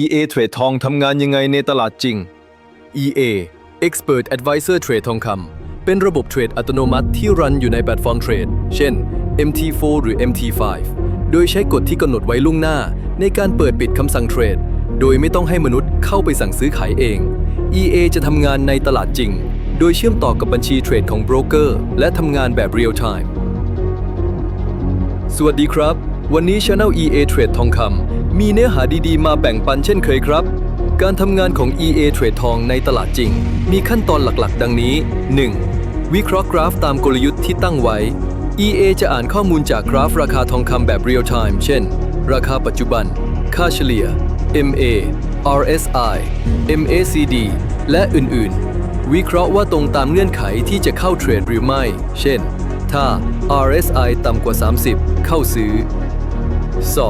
EA เทรดทองทำงานยังไงในตลาดจริง EA Expert Advisor Trade ทองคำเป็นระบบเทรดอัตโนมัติที่รันอยู่ในแพลตฟอร์มเทรด เช่น MT4 หรือ MT5 โดยใช้กฎที่กำหนดไว้ล่วงหน้า ในการเปิดปิดคำสั่งเทรด โดยไม่ต้องให้มนุษย์เข้าไปสั่งซื้อขายเอง EA จะทำงานในตลาดจริง โดยเชื่อมต่อกับบัญชีเทรดของโบรกเกอร์และทำงานแบบเรียลไทม์สวัสดีครับ วันนี้ Channel EA Trade ทองคำ มีเนื้อหาดีๆ มาแบ่งปันเช่นเคยครับ การทำงานของ EA Trade ทองในตลาดจริง มีขั้นตอนหลักๆ ดังนี้ 1. วิเคราะห์กราฟตามกลยุทธ์ที่ตั้งไว้ EA จะอ่านข้อมูลจากกราฟราคาทองคำแบบ real time เช่น ราคาปัจจุบัน ค่าเฉลี่ย MA RSI MACD และอื่นๆ วิเคราะห์ว่าตรงตามเงื่อนไขที่จะเข้าเทรดหรือไม่ เช่น ถ้า RSI ต่ำกว่า 30 เข้าซื้อ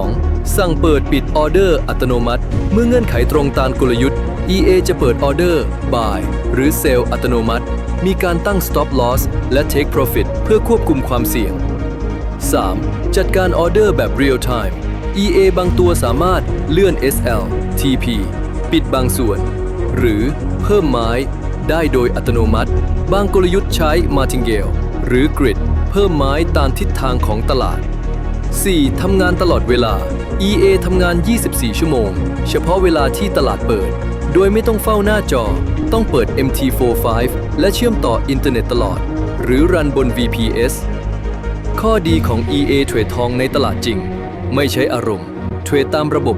2. สั่งเปิดปิดออเดอร์อัตโนมัติ เมื่อเงื่อนไขตรงตามกลยุทธ์ EA จะเปิดออเดอร์ buy หรือ sell อัตโนมัติ มีการตั้ง stop loss และ take profit เพื่อควบคุมความเสี่ยง 3. จัดการออเดอร์แบบ real time EA บางตัวสามารถเลื่อน SL TP ปิดบางส่วน หรือเพิ่มไม้ ได้โดยอัตโนมัติ บางกลยุทธ์ใช้ martingale หรือ grid เพิ่มไม้ตามทิศทางของตลาด 4. ทำงานตลอดเวลา EA ทำงาน 24 ชั่วโมง เฉพาะเวลาที่ตลาดเปิด โดยไม่ต้องเฝ้าหน้าจอ ต้องเปิด MT45 และเชื่อมต่ออินเทอร์เน็ตตลอด หรือรันบน VPS ข้อดีของ EA เทรดทองในตลาดจริง ไม่ใช้อารมณ์ เทรดตามระบบ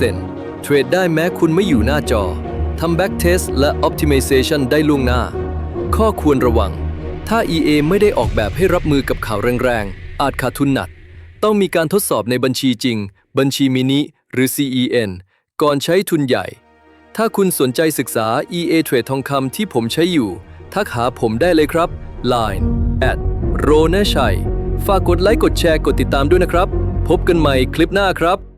100%เทรดได้แม้คุณไม่อยู่หน้าจอ ทำ back test และ optimization ได้ล่วงหน้า ข้อควรระวัง ถ้า EA ไม่ได้ออกแบบให้รับมือกับข่าวแรงๆ อาจขาดทุนหนัก ต้องมีการทดสอบในบัญชีจริง บัญชีมินิหรือ CEN ก่อนใช้ทุนใหญ่ ถ้าคุณสนใจศึกษา EA Trade ทองคำที่ผมใช้อยู่ ทักหาผมได้เลยครับ Line at r o n a s h a i ฝากกดไลค์กดแชร์กดติดตามด้วยนะครับ พบกันใหม่คลิปหน้าครับ